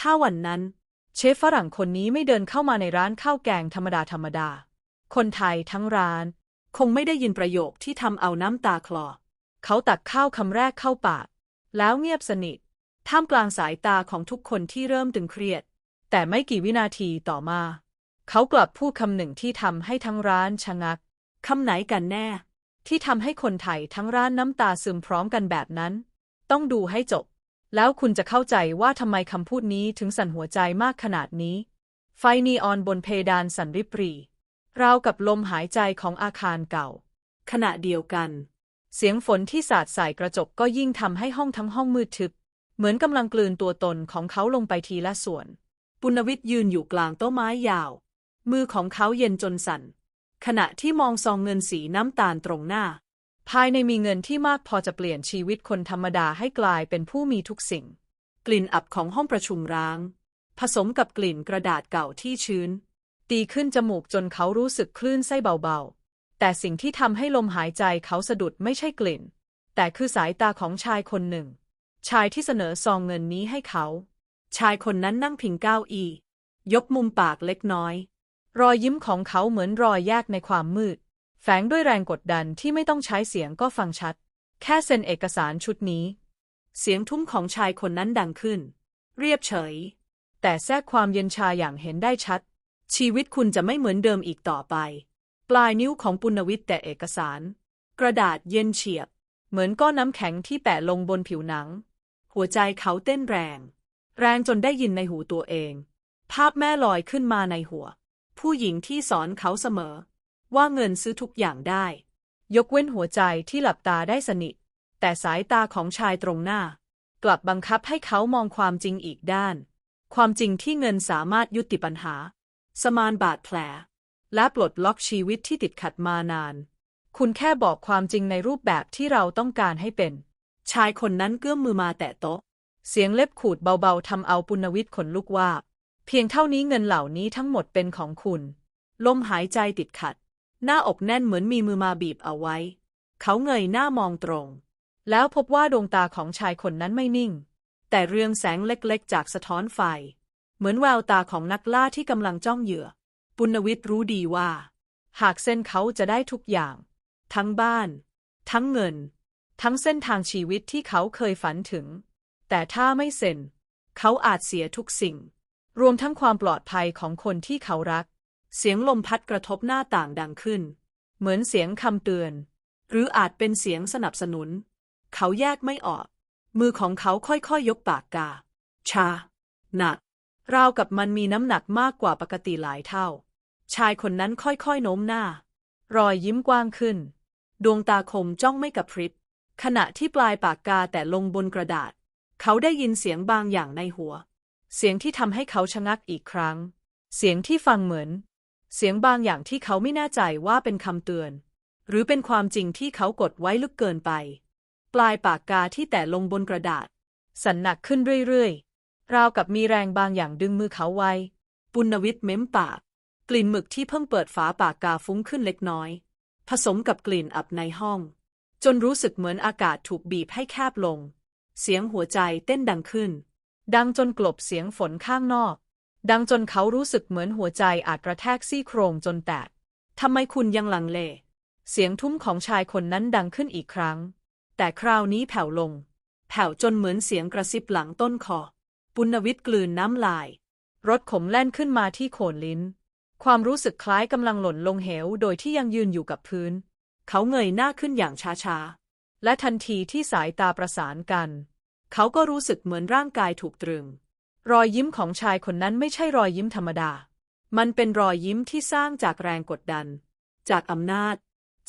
ถ้าวันนั้น เชฟฝรั่งคนนี้ไม่เดินเข้ามาในร้านข้าวแกงธรรมดาธรรมดา คนไทยทั้งร้าน คงไม่ได้ยินประโยคที่ทำเอาน้ำตาคลอ เขาตักข้าวคำแรกเข้าปาก แล้วเงียบสนิท ท่ามกลางสายตาของทุกคนที่เริ่มตึงเครียด แต่ไม่กี่วินาทีต่อมา เขากลับพูดคำหนึ่งที่ทำให้ทั้งร้านชะงักคำไหนกันแน่ ที่ทำให้คนไทยทั้งร้านน้ำตาซึมพร้อมกันแบบนั้น ต้องดูให้จบ แล้วคุณจะเข้าใจว่าทำไมคำพูดนี้ถึงสั่นหัวใจมากขนาดนี้ ไฟนีออนบนเพดานสั่นริบหรีราวกับลมหายใจของอาคารเก่า ขณะเดียวกัน เสียงฝนที่สาดใส่กระจกก็ยิ่งทำให้ห้องทั้งห้องมืดทึบ เหมือนกำลังกลืนตัวตนของเขาลงไปทีละส่วน ปุณวิทย์ยืนอยู่กลางโต๊ะไม้ยาว มือของเขาเย็นจนสั่น ขณะที่มองซองเงินสีน้ำตาลตรงหน้า ภายในมีเงินที่มากพอจะเปลี่ยนชีวิตคนธรรมดาให้กลายเป็นผู้มีทุกสิ่ง กลิ่นอับของห้องประชุมร้าง ผสมกับกลิ่นกระดาษเก่าที่ชื้น ตีขึ้นจมูกจนเขารู้สึกคลื่นไส้เบาๆ แต่สิ่งที่ทำให้ลมหายใจเขาสะดุดไม่ใช่กลิ่น แต่คือสายตาของชายคนหนึ่ง ชายที่เสนอซองเงินนี้ให้เขา ชายคนนั้นนั่งพิงเก้าอี้ยกมุมปากเล็กน้อย รอยยิ้มของเขาเหมือนรอยแยกในความมืด แฝงด้วยแรงกดดันที่ไม่ต้องใช้เสียงก็ฟังชัด แค่เซ็นเอกสารชุดนี้ เสียงทุ้มของชายคนนั้นดังขึ้น เรียบเฉย แต่แทรกความเย็นชาอย่างเห็นได้ชัด ชีวิตคุณจะไม่เหมือนเดิมอีกต่อไป ปลายนิ้วของปุณวิทย์แต่เอกสาร กระดาษเย็นเฉียบ เหมือนก้อนน้ำแข็งที่แปะลงบนผิวหนัง หัวใจเขาเต้นแรง แรงจนได้ยินในหูตัวเอง ภาพแม่ลอยขึ้นมาในหัว ผู้หญิงที่สอนเขาเสมอ ว่าเงินซื้อทุกอย่างได้ ยกเว้นหัวใจที่หลับตาได้สนิท แต่สายตาของชายตรงหน้า กลับบังคับให้เขามองความจริงอีกด้าน ความจริงที่เงินสามารถยุติปัญหา สมานบาดแผล และปลดล็อกชีวิตที่ติดขัดมานาน คุณแค่บอกความจริงในรูปแบบที่เราต้องการให้เป็น ชายคนนั้นเกื้อมมือมาแตะโต๊ะ เสียงเล็บขูดเบาๆทำเอาปุณวิทย์ขนลุกว่า เพียงเท่านี้เงินเหล่านี้ทั้งหมดเป็นของคุณ ลมหายใจติดขัด หน้าอกแน่นเหมือนมีมือมาบีบเอาไว้ เขาเงยหน้ามองตรง แล้วพบว่าดวงตาของชายคนนั้นไม่นิ่ง แต่เรืองแสงเล็กๆ จากสะท้อนไฟ เหมือนแววตาของนักล่าที่กำลังจ้องเหยื่อ ปุณวิทย์รู้ดีว่า หากเส้นเขาจะได้ทุกอย่าง ทั้งบ้าน ทั้งเงิน ทั้งเส้นทางชีวิตที่เขาเคยฝันถึง แต่ถ้าไม่เซ็น เขาอาจเสียทุกสิ่ง รวมทั้งความปลอดภัยของคนที่เขารัก เสียงลมพัดกระทบหน้าต่างดังขึ้น เหมือนเสียงคำเตือน หรืออาจเป็นเสียงสนับสนุน เขาแยกไม่ออก มือของเขาค่อยๆยยกปากกา ชา หนัก ราวกับมันมีน้ำหนักมากกว่าปกติหลายเท่า ชายคนนั้นค่อยๆโน้มหน้า รอยยิ้มกว้างขึ้น ดวงตาคมจ้องไม่กระพริบ ขณะที่ปลายปากกาแต่ลงบนกระดาษ เขาได้ยินเสียงบางอย่างในหัว เสียงที่ทำให้เขาชะงักอีกครั้ง เสียงที่ฟังเหมือน เสียงบางอย่างที่เขาไม่แน่ใจว่าเป็นคำเตือน หรือเป็นความจริงที่เขากดไว้ลึกเกินไป ปลายปากกาที่แตะลงบนกระดาษ สั่นหนักขึ้นเรื่อยๆ ราวกับมีแรงบางอย่างดึงมือเขาไว้ ปุณวิทย์เม้มปาก กลิ่นหมึกที่เพิ่งเปิดฝาปากกาฟุ้งขึ้นเล็กน้อย ผสมกับกลิ่นอับในห้อง จนรู้สึกเหมือนอากาศถูกบีบให้แคบลง เสียงหัวใจเต้นดังขึ้น ดังจนกลบเสียงฝนข้างนอก ดังจนเขารู้สึกเหมือนหัวใจอาจกระแทกซี่โครงจนแตก ทำไมคุณยังหลังเล เสียงทุ้มของชายคนนั้นดังขึ้นอีกครั้ง แต่คราวนี้แผ่วลง แผ่วจนเหมือนเสียงกระซิบหลังต้นคอ ปุณวิทย์กลืนน้ำลาย รถขมแล่นขึ้นมาที่โคนลิ้น ความรู้สึกคล้ายกำลังหล่นลงเหวโดยที่ยังยืนอยู่กับพื้น เขาเงยหน้าขึ้นอย่างช้าๆ และทันทีที่สายตาประสานกัน เขาก็รู้สึกเหมือนร่างกายถูกตรึง รอยยิ้มของชายคนนั้นไม่ใช่รอยยิ้มธรรมดา มันเป็นรอยยิ้มที่สร้างจากแรงกดดัน จากอำนาจ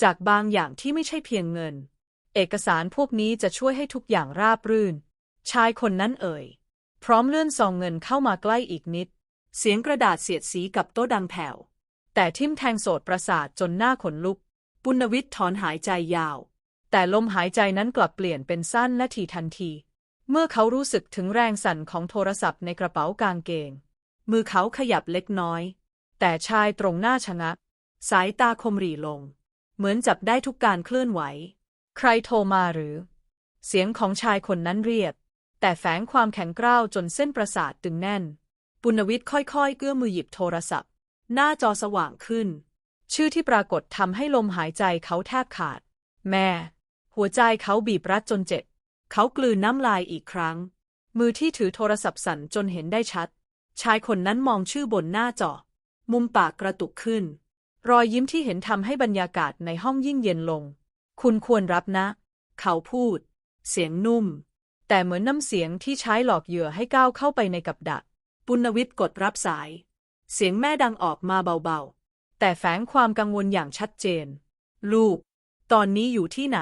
จากบางอย่างที่ไม่ใช่เพียงเงิน เอกสารพวกนี้จะช่วยให้ทุกอย่างราบรื่น ชายคนนั้นเอ่ย พร้อมเลื่อนซองเงินเข้ามาใกล้อีกนิด เสียงกระดาษเสียดสีกับโต๊ะดังแผ่ว แต่ทิมแทงโสดประสาทจนหน้าขนลุก ปุณวิทย์ถอนหายใจยาว แต่ลมหายใจนั้นกลับเปลี่ยนเป็นสั้นและทีทันที เมื่อเขารู้สึกถึงแรงสั่นของโทรศัพท์ในกระเป๋ากางเกง มือเขาขยับเล็กน้อย แต่ชายตรงหน้าชะงัก สายตาคมหรี่ลง เหมือนจับได้ทุกการเคลื่อนไหว ใครโทรมาหรือ เสียงของชายคนนั้นเรียบ แต่แฝงความแข็งกร้าวจนเส้นประสาทตึงแน่น ปุณวิทย์ค่อยๆเกื้อมือหยิบโทรศัพท์ หน้าจอสว่างขึ้น ชื่อที่ปรากฏทำให้ลมหายใจเขาแทบขาด แม่ หัวใจเขาบีบรัดจนเจ็บ เขากลืนน้ำลายอีกครั้ง มือที่ถือโทรศัพท์สั่นจนเห็นได้ชัด ชายคนนั้นมองชื่อบนหน้าจอ มุมปากกระตุกขึ้น รอยยิ้มที่เห็นทำให้บรรยากาศในห้องยิ่งเย็นลง คุณควรรับนะ เขาพูด เสียงนุ่ม แต่เหมือนน้ำเสียงที่ใช้หลอกเหยื่อให้ก้าวเข้าไปในกับดัก ปุณวิทย์กดรับสาย เสียงแม่ดังออกมาเบาๆ แต่แฝงความกังวลอย่างชัดเจน ลูก ตอนนี้อยู่ที่ไหน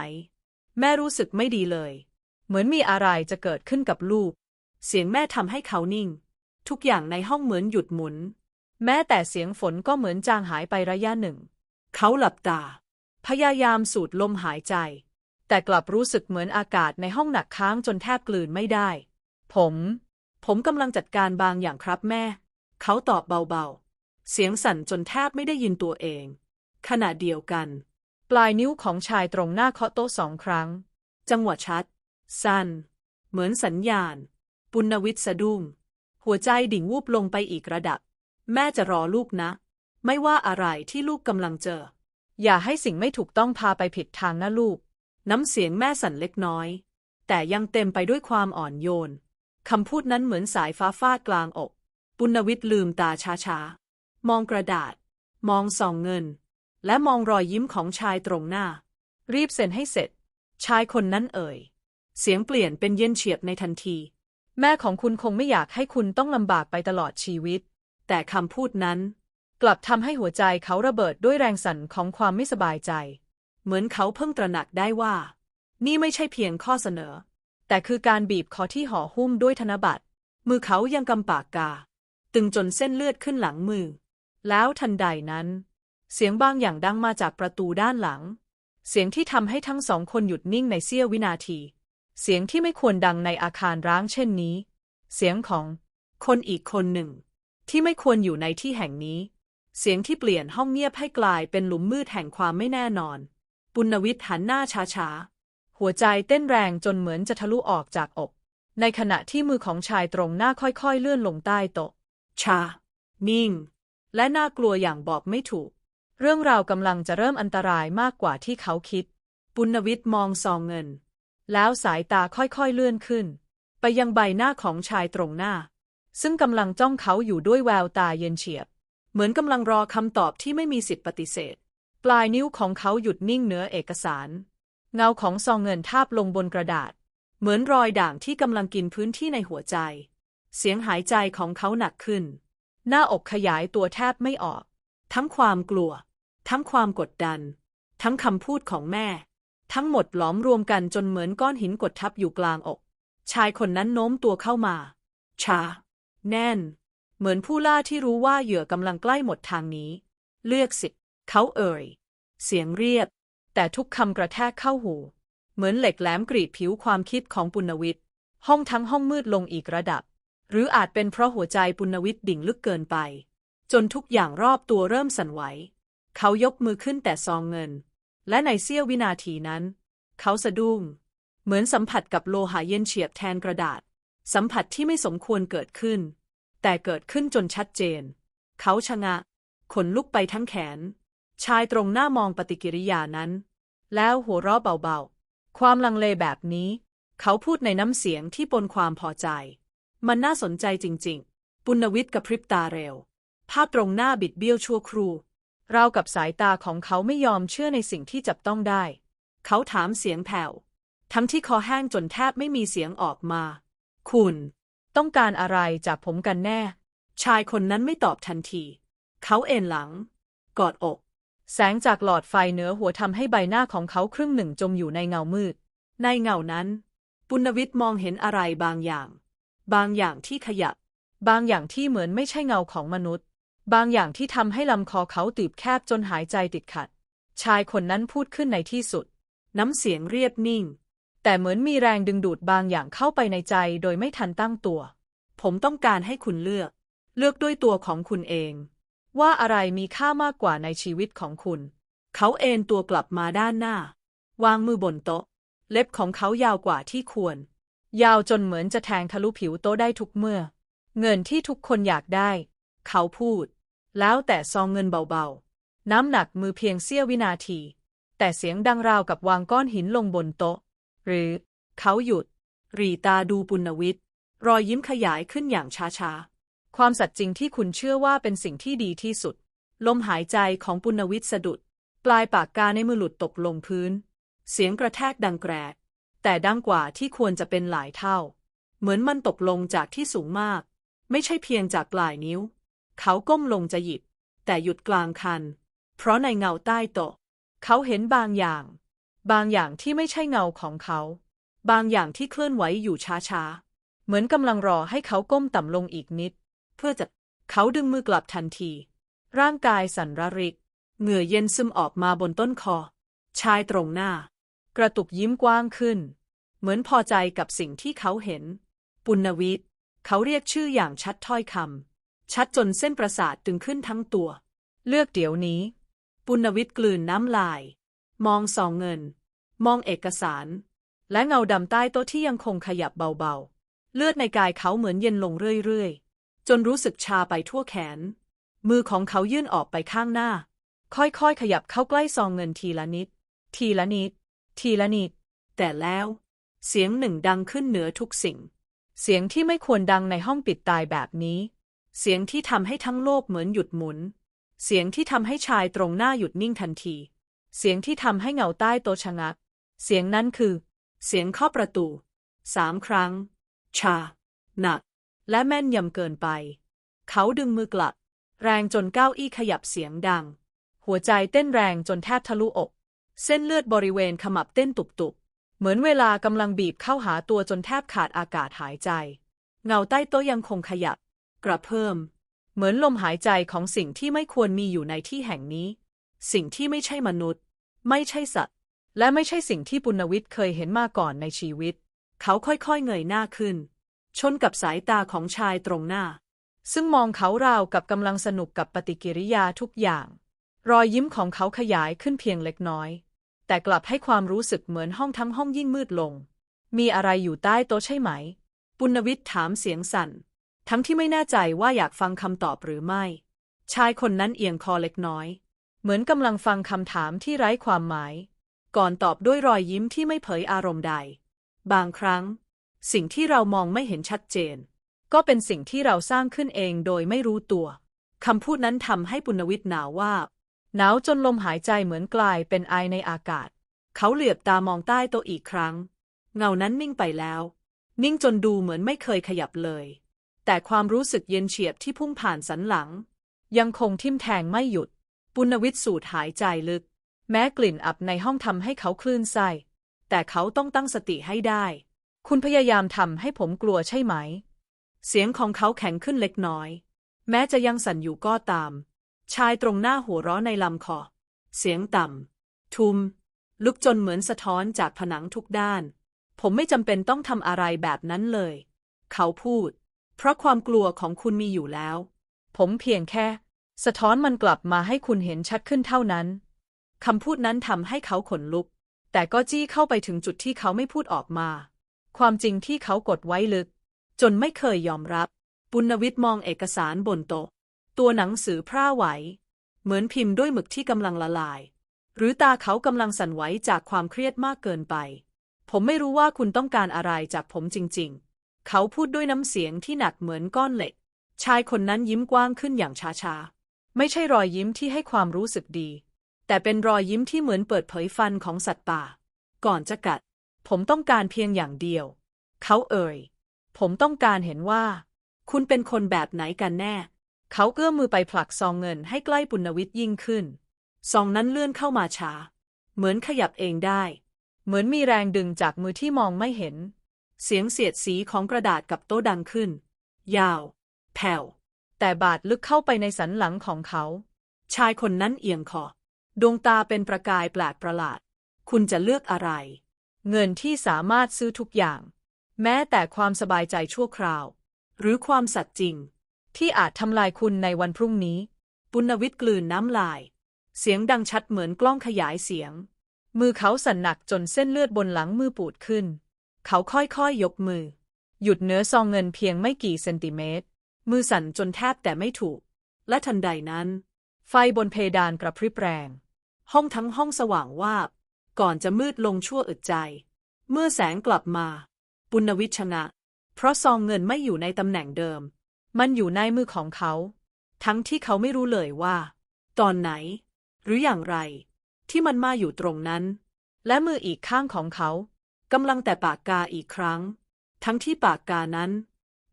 แม่รู้สึกไม่ดีเลย เหมือนมีอะไรจะเกิดขึ้นกับลูก เสียงแม่ทำให้เขานิ่ง ทุกอย่างในห้องเหมือนหยุดหมุน แม้แต่เสียงฝนก็เหมือนจางหายไประยะหนึ่ง เขาหลับตา พยายามสูดลมหายใจ แต่กลับรู้สึกเหมือนอากาศในห้องหนักค้างจนแทบกลืนไม่ได้ ผม ผมกำลังจัดการบางอย่างครับแม่ เขาตอบเบาๆ เสียงสั่นจนแทบไม่ได้ยินตัวเอง ขณะเดียวกัน ปลายนิ้วของชายตรงหน้าเคาะโต๊ะสองครั้ง จังหวะชัด สั้นเหมือนสัญญาณ ปุณวิทย์สะดุ้งหัวใจดิ่งวูบลงไปอีกระดับ แม่จะรอลูกนะ ไม่ว่าอะไรที่ลูกกำลังเจอ อย่าให้สิ่งไม่ถูกต้องพาไปผิดทางนะลูก น้ำเสียงแม่สั่นเล็กน้อย แต่ยังเต็มไปด้วยความอ่อนโยนคำพูดนั้นเหมือนสายฟ้าฟาดกลางอก ปุณวิทย์ลืมตาช้าๆ มองกระดาษ มองซองเงิน และมองรอยยิ้มของชายตรงหน้า รีบเซ็นให้เสร็จ ชายคนนั้นเอ่ย เสียงเปลี่ยนเป็นเย็นเฉียบในทันที แม่ของคุณคงไม่อยากให้คุณต้องลำบากไปตลอดชีวิต แต่คำพูดนั้น กลับทำให้หัวใจเขาระเบิดด้วยแรงสั่นของความไม่สบายใจ เหมือนเขาเพิ่งตระหนักได้ว่า นี่ไม่ใช่เพียงข้อเสนอ แต่คือการบีบคอที่ห่อหุ้มด้วยธนบัตร มือเขายังกำปากกา ตึงจนเส้นเลือดขึ้นหลังมือ แล้วทันใดนั้น เสียงบางอย่างดังมาจากประตูด้านหลัง เสียงที่ทำให้ทั้งสองคนหยุดนิ่งในเสี้ยววินาที เสียงที่ไม่ควรดังในอาคารร้างเช่นนี้ เสียงของคนอีกคนหนึ่ง ที่ไม่ควรอยู่ในที่แห่งนี้ เสียงที่เปลี่ยนห้องเงียบให้กลายเป็นหลุมมืดแห่งความไม่แน่นอน ปุณวิทย์หันหน้าช้าๆ หัวใจเต้นแรงจนเหมือนจะทะลุออกจากอก ในขณะที่มือของชายตรงหน้าค่อยๆ เลื่อนลงใต้โต๊ะชา นิ่ง และน่ากลัวอย่างบอกไม่ถูก เรื่องราวกำลังจะเริ่มอันตรายมากกว่าที่เขาคิด ปุณวิทย์มองซองเงิน แล้วสายตาค่อยๆเลื่อนขึ้น ไปยังใบหน้าของชายตรงหน้า ซึ่งกำลังจ้องเขาอยู่ด้วยแววตาเย็นเฉียบ เหมือนกำลังรอคำตอบที่ไม่มีสิทธิปฏิเสธ ปลายนิ้วของเขาหยุดนิ่งเหนือเอกสาร เงาของซองเงินทาบลงบนกระดาษ เหมือนรอยด่างที่กำลังกินพื้นที่ในหัวใจ เสียงหายใจของเขาหนักขึ้น หน้าอกขยายตัวแทบไม่ออก ทั้งความกลัว ทั้งความกดดัน ทั้งคำพูดของแม่ ทั้งหมดหลอมรวมกันจนเหมือนก้อนหินกดทับอยู่กลางอก ชายคนนั้นโน้มตัวเข้ามา ชา แน่น เหมือนผู้ล่าที่รู้ว่าเหยื่อกำลังใกล้หมดทางนี้ เลือกสิ เขาเอ่ย เสียงเรียบแต่ทุกคำกระแทกเข้าหู เหมือนเหล็กแหลมกรีดผิวความคิดของปุณวิทย์ ห้องทั้งห้องมืดลงอีกระดับ หรืออาจเป็นเพราะหัวใจปุณวิทย์ดิ่งลึกเกินไป จนทุกอย่างรอบตัวเริ่มสั่นไหว เขายกมือขึ้นแต่ซองเงิน และในเสี้ยววินาทีนั้น เขาสะดุ้ง เหมือนสัมผัสกับโลหะเย็นเฉียบแทนกระดาษ สัมผัสที่ไม่สมควรเกิดขึ้น แต่เกิดขึ้นจนชัดเจน เขาชะงะ ขนลุกไปทั้งแขน ชายตรงหน้ามองปฏิกิริยานั้น แล้วหัวเราะเบาๆ ความลังเลแบบนี้ เขาพูดในน้ำเสียงที่ปนความพอใจ มันน่าสนใจจริง ๆ ปุณวิทย์กระพริบตาเร็ว ภาพตรงหน้าบิดเบี้ยวชั่วครู่ ราวกับสายตาของเขาไม่ยอมเชื่อในสิ่งที่จับต้องได้ เขาถามเสียงแผ่ว ทั้งที่คอแห้งจนแทบไม่มีเสียงออกมา คุณ ต้องการอะไรจากผมกันแน่ ชายคนนั้นไม่ตอบทันที เขาเอนหลัง กอดอก แสงจากหลอดไฟเหนือหัวทำให้ใบหน้าของเขาครึ่งหนึ่งจมอยู่ในเงามืด ในเงานั้น ปุณวิทย์มองเห็นอะไรบางอย่าง บางอย่างที่ขยับ บางอย่างที่เหมือนไม่ใช่เงาของมนุษย์ บางอย่างที่ทำให้ลำคอเขาตีบแคบจนหายใจติดขัด ชายคนนั้นพูดขึ้นในที่สุด น้ำเสียงเรียบนิ่ง แต่เหมือนมีแรงดึงดูดบางอย่างเข้าไปในใจโดยไม่ทันตั้งตัว ผมต้องการให้คุณเลือก เลือกด้วยตัวของคุณเอง ว่าอะไรมีค่ามากกว่าในชีวิตของคุณ เขาเอนตัวกลับมาด้านหน้า วางมือบนโต๊ะ เล็บของเขายาวกว่าที่ควร ยาวจนเหมือนจะแทงทะลุผิวโต๊ะได้ทุกเมื่อ เงินที่ทุกคนอยากได้ เขาพูด แล้วแต่ซองเงินเบาๆ น้ำหนักมือเพียงเสี้ยววินาที แต่เสียงดังราวกับวางก้อนหินลงบนโต๊ะ หรือ เขาหยุด รีตาดูปุณวิทย์ รอยยิ้มขยายขึ้นอย่างช้าๆ ความสัตย์จริงที่คุณเชื่อว่าเป็นสิ่งที่ดีที่สุด ลมหายใจของปุณวิทย์สะดุด ปลายปากกาในมือหลุดตกลงพื้น เสียงกระแทกดังแกรก แต่ดังกว่าที่ควรจะเป็นหลายเท่า เหมือนมันตกลงจากที่สูงมาก ไม่ใช่เพียงจากปลายนิ้ว เขาก้มลงจะหยิบ แต่หยุดกลางคัน เพราะในเงาใต้โต๊ะเขาเห็นบางอย่าง บางอย่างที่ไม่ใช่เงาของเขา บางอย่างที่เคลื่อนไหวอยู่ช้าๆ เหมือนกำลังรอให้เขาก้มต่ำลงอีกนิด เพื่อจะเขาดึงมือกลับทันที ร่างกายสั่นระริก เหงื่อเย็นซึมออกมาบนต้นคอ ชายตรงหน้า กระตุกยิ้มกว้างขึ้น เหมือนพอใจกับสิ่งที่เขาเห็น ปุณวิทย์เขาเรียกชื่ออย่างชัดถ้อยคำ ชัดจนเส้นประสาทตึงขึ้นทั้งตัว เลือกเดี๋ยวนี้ ปุณวิทย์กลืนน้ำลาย มองซองเงิน มองเอกสาร และเงาดำใต้โต๊ะที่ยังคงขยับเบาๆ เลือดในกายเขาเหมือนเย็นลงเรื่อยๆ จนรู้สึกชาไปทั่วแขน มือของเขายื่นออกไปข้างหน้า ค่อยๆ ขยับเข้าใกล้ซองเงินทีละนิด ทีละนิด ทีละนิด แต่แล้ว เสียงหนึ่งดังขึ้นเหนือทุกสิ่ง เสียงที่ไม่ควรดังในห้องปิดตายแบบนี้ เสียงที่ทำให้ทั้งโลกเหมือนหยุดหมุน เสียงที่ทำให้ชายตรงหน้าหยุดนิ่งทันที เสียงที่ทำให้เงาใต้โตชะงัก เสียงนั้นคือ เสียงเคาะประตูสามครั้ง ชา หนัก และแม่นยำเกินไป เขาดึงมือกลับ แรงจนเก้าอี้ขยับเสียงดัง หัวใจเต้นแรงจนแทบทะลุอก เส้นเลือดบริเวณขมับเต้นตุบๆ เหมือนเวลากำลังบีบเข้าหาตัวจนแทบขาดอากาศหายใจ เงาใต้โต๊ะยังคงขยับ กระเพิ่ม เหมือนลมหายใจของสิ่งที่ไม่ควรมีอยู่ในที่แห่งนี้ สิ่งที่ไม่ใช่มนุษย์ ไม่ใช่สัตว์ และไม่ใช่สิ่งที่ปุณวิทย์เคยเห็นมาก่อนในชีวิต เขาค่อยๆเงยหน้าขึ้น ชนกับสายตาของชายตรงหน้า ซึ่งมองเขาราวกับกำลังสนุกกับปฏิกิริยาทุกอย่าง รอยยิ้มของเขาขยายขึ้นเพียงเล็กน้อย แต่กลับให้ความรู้สึกเหมือนห้องทั้งห้องยิ่งมืดลง มีอะไรอยู่ใต้โต๊ะใช่ไหมปุณวิทย์ถามเสียงสั่น ทั้งที่ไม่แน่ใจว่าอยากฟังคำตอบหรือไม่ ชายคนนั้นเอียงคอเล็กน้อย เหมือนกำลังฟังคำถามที่ไร้ความหมาย ก่อนตอบด้วยรอยยิ้มที่ไม่เผยอารมณ์ใด บางครั้ง สิ่งที่เรามองไม่เห็นชัดเจน ก็เป็นสิ่งที่เราสร้างขึ้นเองโดยไม่รู้ตัวคำพูดนั้นทำให้ปุณวิทย์หนาวว่าหนาวจนลมหายใจเหมือนกลายเป็นไอในอากาศ เขาเหลือบตามองใต้โต๊ะอีกครั้ง เงานั้นนิ่งไปแล้ว นิ่งจนดูเหมือนไม่เคยขยับเลย แต่ความรู้สึกเย็นเฉียบที่พุ่งผ่านสันหลัง ยังคงทิ่มแทงไม่หยุด ปุณวิทย์สูดหายใจลึก แม้กลิ่นอับในห้องทำให้เขาคลื่นไส้แต่เขาต้องตั้งสติให้ได้ คุณพยายามทำให้ผมกลัวใช่ไหม เสียงของเขาแข็งขึ้นเล็กน้อย แม้จะยังสั่นอยู่ก็ตาม ชายตรงหน้าหัวเราะในลำคอ เสียงต่ำ ทุมลุกจนเหมือนสะท้อนจากผนังทุกด้าน ผมไม่จำเป็นต้องทำอะไรแบบนั้นเลย เขาพูด เพราะความกลัวของคุณมีอยู่แล้ว ผมเพียงแค่ สะท้อนมันกลับมาให้คุณเห็นชัดขึ้นเท่านั้น คำพูดนั้นทำให้เขาขนลุก แต่ก็จี้เข้าไปถึงจุดที่เขาไม่พูดออกมา ความจริงที่เขากดไว้ลึก จนไม่เคยยอมรับ ปุณวิทย์มองเอกสารบนโต๊ะ ตัวหนังสือพร่าไหว เหมือนพิมพ์ด้วยหมึกที่กำลังละลาย หรือตาเขากำลังสั่นไหวจากความเครียดมากเกินไป ผมไม่รู้ว่าคุณต้องการอะไรจากผมจริง ๆ เขาพูดด้วยน้ำเสียงที่หนักเหมือนก้อนเหล็ก ชายคนนั้นยิ้มกว้างขึ้นอย่างช้าๆ ไม่ใช่รอยยิ้มที่ให้ความรู้สึกดี แต่เป็นรอยยิ้มที่เหมือนเปิดเผยฟันของสัตว์ป่า ก่อนจะกัด ผมต้องการเพียงอย่างเดียว เขาเอ่ย ผมต้องการเห็นว่า คุณเป็นคนแบบไหนกันแน่ เขาเอื้อมมือไปผลักซองเงินให้ใกล้ปุณวิทย์ยิ่งขึ้น ซองนั้นเลื่อนเข้ามาช้า เหมือนขยับเองได้ เหมือนมีแรงดึงจากมือที่มองไม่เห็น เสียงเสียดสีของกระดาษกับโต๊ะดังขึ้น ยาว แผ่ว แต่บาดลึกเข้าไปในสันหลังของเขา ชายคนนั้นเอียงคอ ดวงตาเป็นประกายแปลกประหลาด คุณจะเลือกอะไร เงินที่สามารถซื้อทุกอย่าง แม้แต่ความสบายใจชั่วคราว หรือความสัตย์จริง ที่อาจทำลายคุณในวันพรุ่งนี้ ปุณวิทย์กลืนน้ำลาย เสียงดังชัดเหมือนกล้องขยายเสียง มือเขาสั่นหนักจนเส้นเลือดบนหลังมือปูดขึ้น เขาค่อยๆยกมือ หยุดเนื้อซองเงินเพียงไม่กี่เซนติเมตร มือสั่นจนแทบแต่ไม่ถูก และทันใดนั้น ไฟบนเพดานกระพริบแรง ห้องทั้งห้องสว่างวาบ ก่อนจะมืดลงชั่วอึดใจ เมื่อแสงกลับมา ปุณณวิชนะ เพราะซองเงินไม่อยู่ในตำแหน่งเดิม มันอยู่ในมือของเขา ทั้งที่เขาไม่รู้เลยว่า ตอนไหน หรืออย่างไร ที่มันมาอยู่ตรงนั้น และมืออีกข้างของเขา กำลังแต่ปากกาอีกครั้ง ทั้งที่ปากกานั้น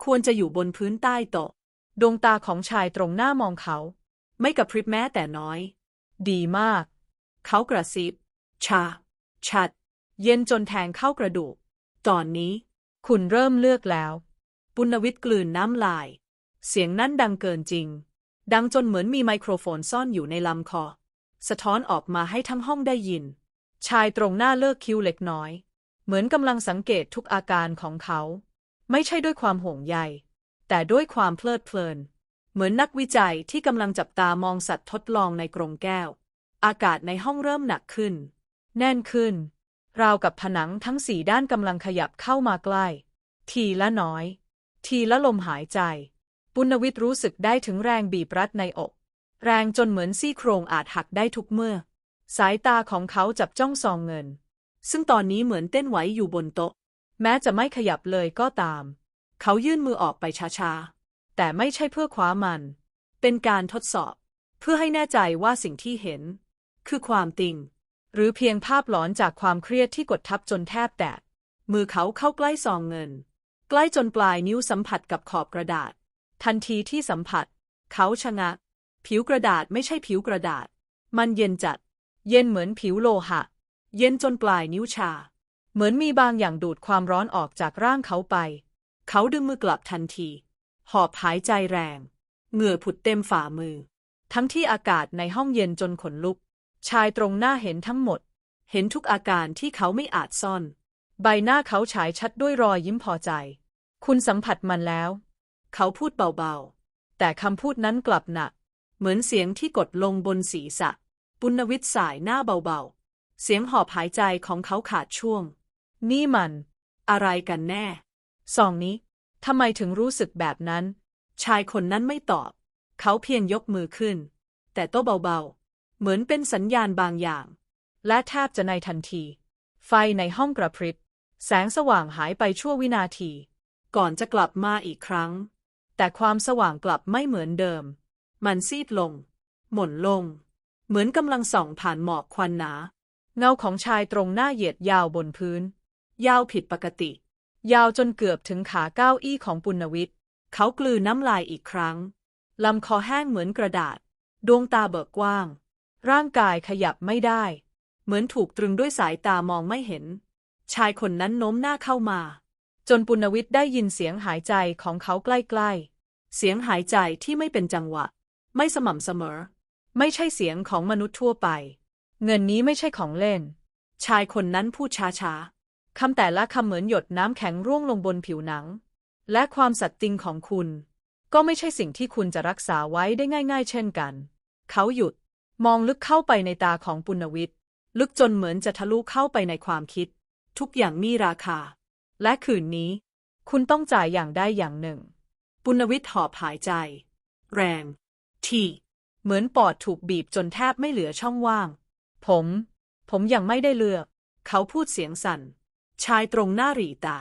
ควรจะอยู่บนพื้นใต้โต๊ะดวงตาของชายตรงหน้ามองเขา ไม่กระพริบแม้แต่น้อย ดีมาก เขากระซิบ ชา ชัด เย็นจนแทงเข้ากระดูก ตอนนี้ คุณเริ่มเลือกแล้ว ปุณวิทย์กลืนน้ำลาย เสียงนั้นดังเกินจริง ดังจนเหมือนมีไมโครโฟนซ่อนอยู่ในลำคอ สะท้อนออกมาให้ทั้งห้องได้ยิน ชายตรงหน้าเลิกคิ้วเล็กน้อย เหมือนกำลังสังเกตทุกอาการของเขา ไม่ใช่ด้วยความห่วงใย แต่ด้วยความเพลิดเพลิน เหมือนนักวิจัยที่กำลังจับตามองสัตว์ทดลองในกรงแก้ว อากาศในห้องเริ่มหนักขึ้น แน่นขึ้น ราวกับผนังทั้งสี่ด้านกำลังขยับเข้ามาใกล้ ทีละน้อย ทีละลมหายใจ ปุณณวิทย์รู้สึกได้ถึงแรงบีบรัดในอก แรงจนเหมือนซี่โครงอาจหักได้ทุกเมื่อ สายตาของเขาจับจ้องซองเงิน ซึ่งตอนนี้เหมือนเต้นไหวอยู่บนโต๊ะ แม้จะไม่ขยับเลยก็ตาม เขายื่นมือออกไปช้าๆ แต่ไม่ใช่เพื่อคว้ามัน เป็นการทดสอบ เพื่อให้แน่ใจว่าสิ่งที่เห็น คือความติงหรือเพียงภาพหลอนจากความเครียดที่กดทับจนแทบแตก มือเขาเข้าใกล้ซองเงิน ใกล้จนปลายนิ้วสัมผัสกับขอบกระดาษ ทันทีที่สัมผัส เขาชะงัก ผิวกระดาษไม่ใช่ผิวกระดาษ มันเย็นจัด เย็นเหมือนผิวโลหะ เย็นจนปลายนิ้วชา เหมือนมีบางอย่างดูดความร้อนออกจากร่างเขาไป เขาดึงมือกลับทันที หอบหายใจแรง เหงื่อผุดเต็มฝ่ามือ ทั้งที่อากาศในห้องเย็นจนขนลุก ชายตรงหน้าเห็นทั้งหมด เห็นทุกอาการที่เขาไม่อาจซ่อน ใบหน้าเขาฉายชัดด้วยรอยยิ้มพอใจ คุณสัมผัสมันแล้ว เขาพูดเบาๆ แต่คำพูดนั้นกลับหนัก เหมือนเสียงที่กดลงบนศีรษะ ปุณณวิทย์สายหน้าเบาๆ เสียงหอบหายใจของเขาขาดช่วง นี่มัน อะไรกันแน่ซองนี้ทำไมถึงรู้สึกแบบนั้น ชายคนนั้นไม่ตอบ เขาเพียงยกมือขึ้น แต่โต๊ะเบาๆ เหมือนเป็นสัญญาณบางอย่าง และแทบจะในทันที ไฟในห้องกระพริบ แสงสว่างหายไปชั่ววินาที ก่อนจะกลับมาอีกครั้ง แต่ความสว่างกลับไม่เหมือนเดิม มันซีดลง หม่นลง เหมือนกำลังส่องผ่านหมอกควันหนา เงาของชายตรงหน้าเหยียดยาวบนพื้น ยาวผิดปกติ ยาวจนเกือบถึงขาเก้าอี้ของปุณณวิทย์ เขากลืนน้ำลายอีกครั้ง ลำคอแห้งเหมือนกระดาษ ดวงตาเบิกกว้าง ร่างกายขยับไม่ได้ เหมือนถูกตรึงด้วยสายตามองไม่เห็น ชายคนนั้นโน้มหน้าเข้ามา จนปุณณวิทย์ได้ยินเสียงหายใจของเขาใกล้ๆ เสียงหายใจที่ไม่เป็นจังหวะ ไม่สม่ำเสมอ ไม่ใช่เสียงของมนุษย์ทั่วไป เงินนี้ไม่ใช่ของเล่น ชายคนนั้นพูดช้าๆ คำแต่ละคำเหมือนหยดน้ำแข็งร่วงลงบนผิวหนัง และความสัตย์จริงของคุณ ก็ไม่ใช่สิ่งที่คุณจะรักษาไว้ได้ง่าย ๆ เช่นกัน เขาหยุด มองลึกเข้าไปในตาของปุณณวิทย์ ลึกจนเหมือนจะทะลุเข้าไปในความคิด ทุกอย่างมีราคา และคืนนี้ คุณต้องจ่ายอย่างได้อย่างหนึ่ง ปุณณวิทย์หอบหายใจ แรง ที่ เหมือนปอดถูกบีบจนแทบไม่เหลือช่องว่าง ผม ผมยังไม่ได้เลือก เขาพูดเสียงสั่น ชายตรงหน้าหรีตา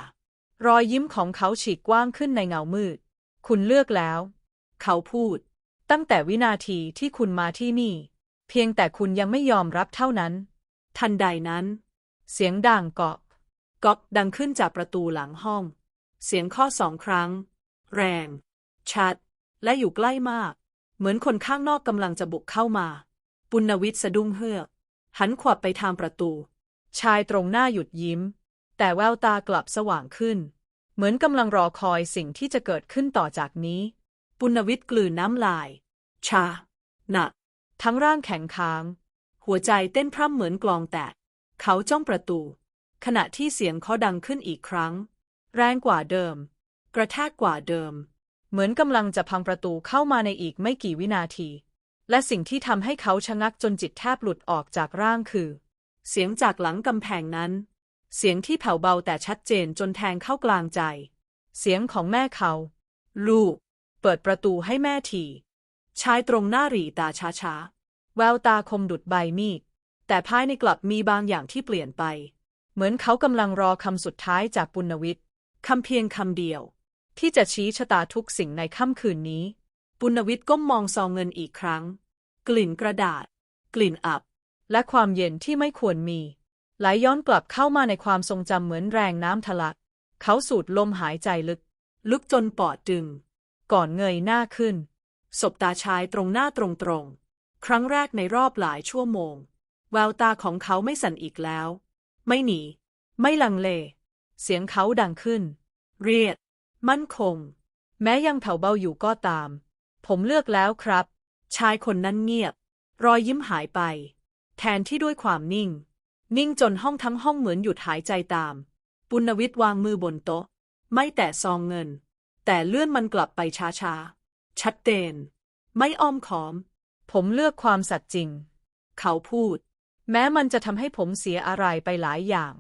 รอยยิ้มของเขาฉีกกว้างขึ้นในเงามืด คุณเลือกแล้ว เขาพูด ตั้งแต่วินาทีที่คุณมาที่นี่ เพียงแต่คุณยังไม่ยอมรับเท่านั้น ทันใดนั้น เสียงดังเกาะก๊อกดังขึ้นจากประตูหลังห้อง เสียงข้อสองครั้ง แรง ชัด และอยู่ใกล้มาก เหมือนคนข้างนอกกำลังจะบุกเข้ามา ปุณณวิทย์สะดุ้งเฮือก หันขวับไปทางประตู ชายตรงหน้าหยุดยิ้ม แต่แววตากลับสว่างขึ้น เหมือนกำลังรอคอยสิ่งที่จะเกิดขึ้นต่อจากนี้ ปุณณวิทย์กลืนน้ำลาย ชา หนัก ทั้งร่างแข็งค้าง หัวใจเต้นพร่ำเหมือนกลองแตก เขาจ้องประตู ขณะที่เสียงเคาดังขึ้นอีกครั้ง แรงกว่าเดิม กระแทกกว่าเดิม เหมือนกำลังจะพังประตูเข้ามาในอีกไม่กี่วินาที และสิ่งที่ทำให้เขาชะงักจนจิตแทบหลุดออกจากร่างคือ เสียงจากหลังกำแพงนั้น เสียงที่แผ่วเบาแต่ชัดเจนจนแทงเข้ากลางใจ เสียงของแม่เขา ลูก เปิดประตูให้แม่ทีชายตรงหน้าหรีตาช้าๆ แววตาคมดุดใบมีด แต่ภายในกลับมีบางอย่างที่เปลี่ยนไป เหมือนเขากำลังรอคำสุดท้ายจากปุณวิทย์คำเพียงคำเดียว ที่จะชี้ชะตาทุกสิ่งในค่ำคืนนี้ ปุณวิทย์ก้มมองซองเงินอีกครั้ง กลิ่นกระดาษ กลิ่นอับ และความเย็นที่ไม่ควรมี ไหลย้อนกลับเข้ามาในความทรงจำเหมือนแรงน้ำทะลัก เขาสูดลมหายใจลึก ลึกจนปอดดึง ก่อนเงยหน้าขึ้น สบตาชายตรงหน้าตรงๆ ครั้งแรกในรอบหลายชั่วโมง แววตาของเขาไม่สั่นอีกแล้ว ไม่หนี ไม่ลังเล เสียงเขาดังขึ้น เรียด มั่นคง แม้ยังแผ่วเบาอยู่ก็ตาม ผมเลือกแล้วครับ ชายคนนั้นเงียบ รอยยิ้มหายไป แทนที่ด้วยความนิ่ง นิ่งจนห้องทั้งห้องเหมือนหยุดหายใจตาม ปุณวิทย์วางมือบนโต๊ะ ไม่แตะซองเงิน แต่เลื่อนมันกลับไปช้าๆ ชัดเจน ไม่อ้อมขอม ผมเลือกความสัตย์จริง เขาพูด แม้มันจะทำให้ผมเสียอะไรไปหลายอย่าง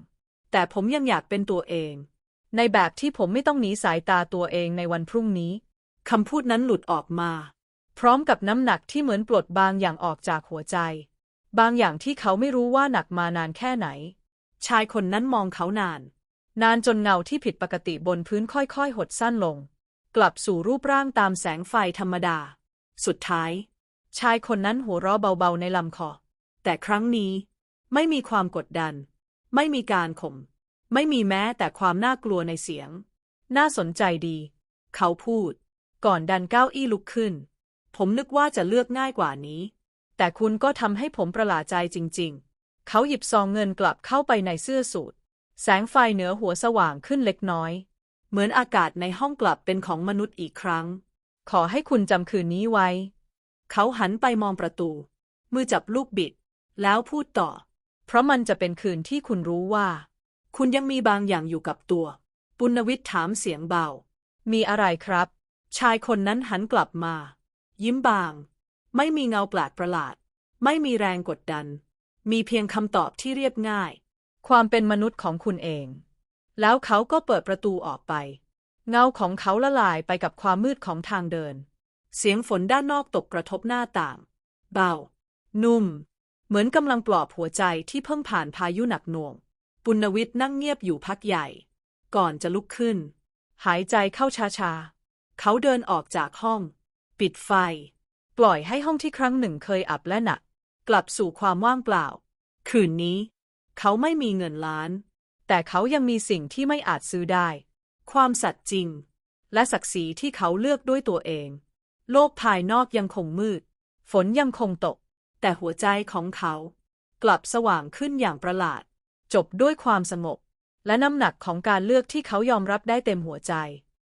แต่ผมยังอยากเป็นตัวเอง ในแบบที่ผมไม่ต้องหนีสายตาตัวเองในวันพรุ่งนี้ คำพูดนั้นหลุดออกมา พร้อมกับน้ำหนักที่เหมือนปลดบางอย่างออกจากหัวใจ บางอย่างที่เขาไม่รู้ว่าหนักมานานแค่ไหน ชายคนนั้นมองเขานาน นานจนเงาที่ผิดปกติบนพื้นค่อยๆ หดสั้นลง กลับสู่รูปร่างตามแสงไฟธรรมดา สุดท้าย ชายคนนั้นหัวเราะเบาๆในลำคอ แต่ครั้งนี้ ไม่มีความกดดัน ไม่มีการข่มไม่มีแม้แต่ความน่ากลัวในเสียง น่าสนใจดี เขาพูด ก่อนดันเก้าอี้ลุกขึ้น ผมนึกว่าจะเลือกง่ายกว่านี้ แต่คุณก็ทำให้ผมประหลาดใจจริง ๆ เขาหยิบซองเงินกลับเข้าไปในเสื้อสูทแสงไฟเหนือหัวสว่างขึ้นเล็กน้อย เหมือนอากาศในห้องกลับเป็นของมนุษย์อีกครั้ง ขอให้คุณจำคืนนี้ไว้ เขาหันไปมองประตู มือจับลูกบิด แล้วพูดต่อ เพราะมันจะเป็นคืนที่คุณรู้ว่า คุณยังมีบางอย่างอยู่กับตัว ปุณวิทย์ถามเสียงเบา มีอะไรครับ ชายคนนั้นหันกลับมา ยิ้มบาง ไม่มีเงาแปลกประหลาด ไม่มีแรงกดดัน มีเพียงคำตอบที่เรียบง่าย ความเป็นมนุษย์ของคุณเอง แล้วเขาก็เปิดประตูออกไป เงาของเขาละลายไปกับความมืดของทางเดิน เสียงฝนด้านนอกตกกระทบหน้าต่าง เบา นุ่ม เหมือนกำลังปลอบหัวใจที่เพิ่งผ่านพายุหนักหน่วง ปุณวิทย์นั่งเงียบอยู่พักใหญ่ ก่อนจะลุกขึ้น หายใจเข้าช้าๆ เขาเดินออกจากห้อง ปิดไฟ ปล่อยให้ห้องที่ครั้งหนึ่งเคยอับและหนัก กลับสู่ความว่างเปล่า คืนนี้ เขาไม่มีเงินล้าน แต่เขายังมีสิ่งที่ไม่อาจซื้อได้ ความสัตย์จริง และศักดิ์ศรีที่เขาเลือกด้วยตัวเอง โลกภายนอกยังคงมืด ฝนยังคงตก แต่หัวใจของเขา กลับสว่างขึ้นอย่างประหลาด จบด้วยความสงบและน้ำหนักของการเลือกที่เขายอมรับได้เต็มหัวใจ